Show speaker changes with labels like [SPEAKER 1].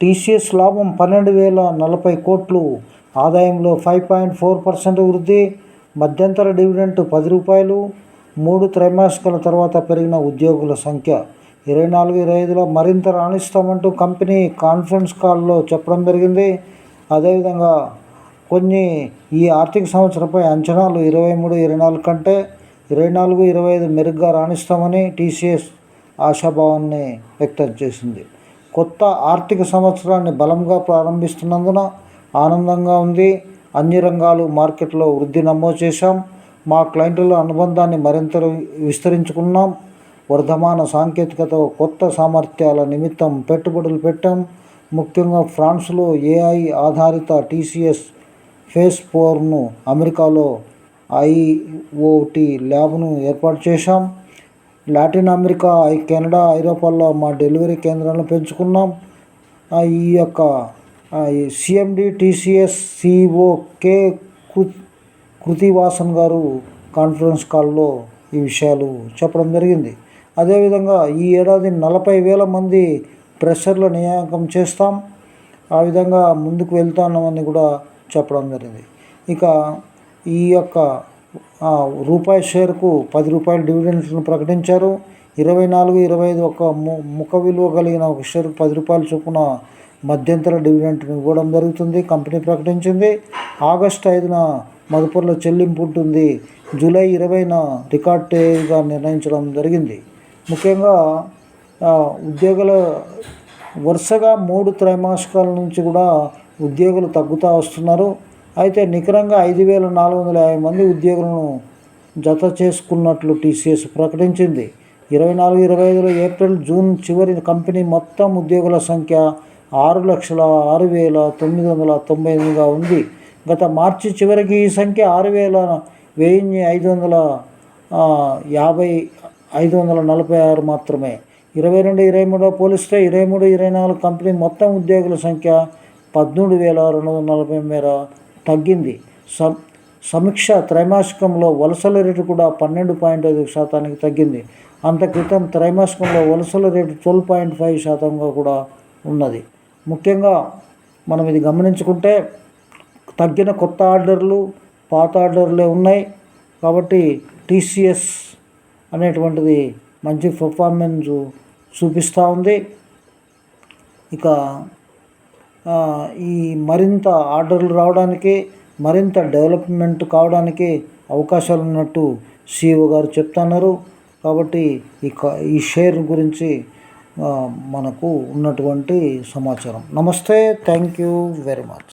[SPEAKER 1] TCS లాభం పన్నెండు వేల నలభై కోట్లు. ఆదాయంలో ఫైవ్ పాయింట్ ఫోర్ పర్సెంట్ వృద్ధి. మధ్యంతర డివిడెంట్ పది రూపాయలు. మూడు త్రైమాసికాల తర్వాత పెరిగిన ఉద్యోగుల సంఖ్య ఇరవై నాలుగు ఇరవై ఐదులో మరింత రాణిస్తామంటూ కంపెనీ కాన్ఫరెన్స్ కాల్లో చెప్పడం జరిగింది. అదేవిధంగా కొన్ని ఈ ఆర్థిక సంవత్సరంపై అంచనాలు ఇరవై మూడు ఇరవై నాలుగు కంటే ఇరవై నాలుగు ఇరవై ఐదు మెరుగ్గా రాణిస్తామని టీసీఎస్ ఆశాభావాన్ని వ్యక్తం చేసింది. కొత్త ఆర్థిక సంవత్సరాన్ని బలంగా ప్రారంభిస్తున్నందున ఆనందంగా ఉంది. అన్ని రంగాలు మార్కెట్లో వృద్ధి నమోదు చేశాం. మా క్లయింట్ల అనుబంధాన్ని మరింత విస్తరించుకున్నాం. వర్ధమాన సాంకేతికత కొత్త సామర్థ్యాల నిమిత్తం పెట్టుబడులు పెట్టాం. ముఖ్యంగా ఫ్రాన్స్లో ఏఐ ఆధారిత టీసీఎస్ ఫేస్ ఫోర్ను అమెరికాలో ఐఓటి ల్యాబ్ను ఏర్పాటు చేశాం. లాటిన్ అమెరికా కెనడా ఐరోపాల్లో మా డెలివరీ కేంద్రాలను పెంచుకున్నాం. ఈ యొక్క CMD TCS CEO K Krithivasan గారు కాన్ఫరెన్స్ కాల్లో ఈ విషయాలు చెప్పడం జరిగింది. అదేవిధంగా ఈ ఏడాది నలభై వేల మంది ప్రెషర్లు నియామకం చేస్తాం. ఆ విధంగా ముందుకు వెళ్తామని కూడా చెప్పడం జరిగింది. ఇక ఈ యొక్క రూపాయి షేర్కు పది రూపాయల డివిడెండ్స్ను ప్రకటించారు. ఇరవై నాలుగు ఇరవై ఐదు ఒక ముఖ విలువ కలిగిన ఒక షేర్ పది రూపాయల చొప్పున మధ్యంతర డివిడెంట్ను ఇవ్వడం జరుగుతుంది కంపెనీ ప్రకటించింది. ఆగస్టు ఐదున మదుపర్ల చెల్లింపు ఉంటుంది. జూలై ఇరవైన రికార్డ్ డేగా నిర్ణయించడం జరిగింది. ముఖ్యంగా ఉద్యోగుల వరుసగా మూడు త్రైమాసికాల నుంచి కూడా ఉద్యోగులు తగ్గుతూ వస్తున్నారు. అయితే నికరంగా ఐదు వేల నాలుగు వందల యాభై మంది ఉద్యోగులను జత చేసుకున్నట్లు టీసీఎస్ ప్రకటించింది. ఇరవై నాలుగు ఇరవై ఐదులో ఏప్రిల్ జూన్ చివరి కంపెనీ మొత్తం ఉద్యోగుల సంఖ్య ఆరు లక్షల ఆరు వేల తొమ్మిది వందల తొంభై ఎనిమిదిగా ఉంది. గత మార్చి చివరికి ఈ సంఖ్య ఆరు వేల వెయ్యి ఐదు వందల యాభై ఐదు వందల నలభై ఆరు మాత్రమే. ఇరవై రెండు ఇరవై మూడో పోలిస్తే ఇరవై మూడు ఇరవై నాలుగు కంపెనీ మొత్తం ఉద్యోగుల సంఖ్య పదమూడు వేల రెండు వందల నలభై మేర తగ్గింది. స సమీక్ష త్రైమాసికంలో వలసల రేటు కూడా పన్నెండు పాయింట్ ఐదు శాతానికి తగ్గింది. అంత క్రితం త్రైమాసికంలో వలసల రేటు ట్వెల్వ్ పాయింట్ ఫైవ్ శాతంగా కూడా ఉన్నది. ముఖ్యంగా మనం ఇది గమనించుకుంటే తగ్గిన కొత్త ఆర్డర్లు పాత ఆర్డర్లే ఉన్నాయి. కాబట్టి టీసీఎస్ అనేటువంటిది మంచి పర్ఫార్మెన్స్ చూపిస్తూ ఉంది. ఇక ఈ మరింత ఆర్డర్లు రావడానికి మరింత డెవలప్మెంట్ కావడానికి అవకాశాలు ఉన్నట్టు సిఇఓ గారు చెప్తున్నారు. కాబట్టి ఈ ఈ షేర్ గురించి మనకు ఉన్నటువంటి సమాచారం. నమస్తే థ్యాంక్ యూ వెరీ మచ్.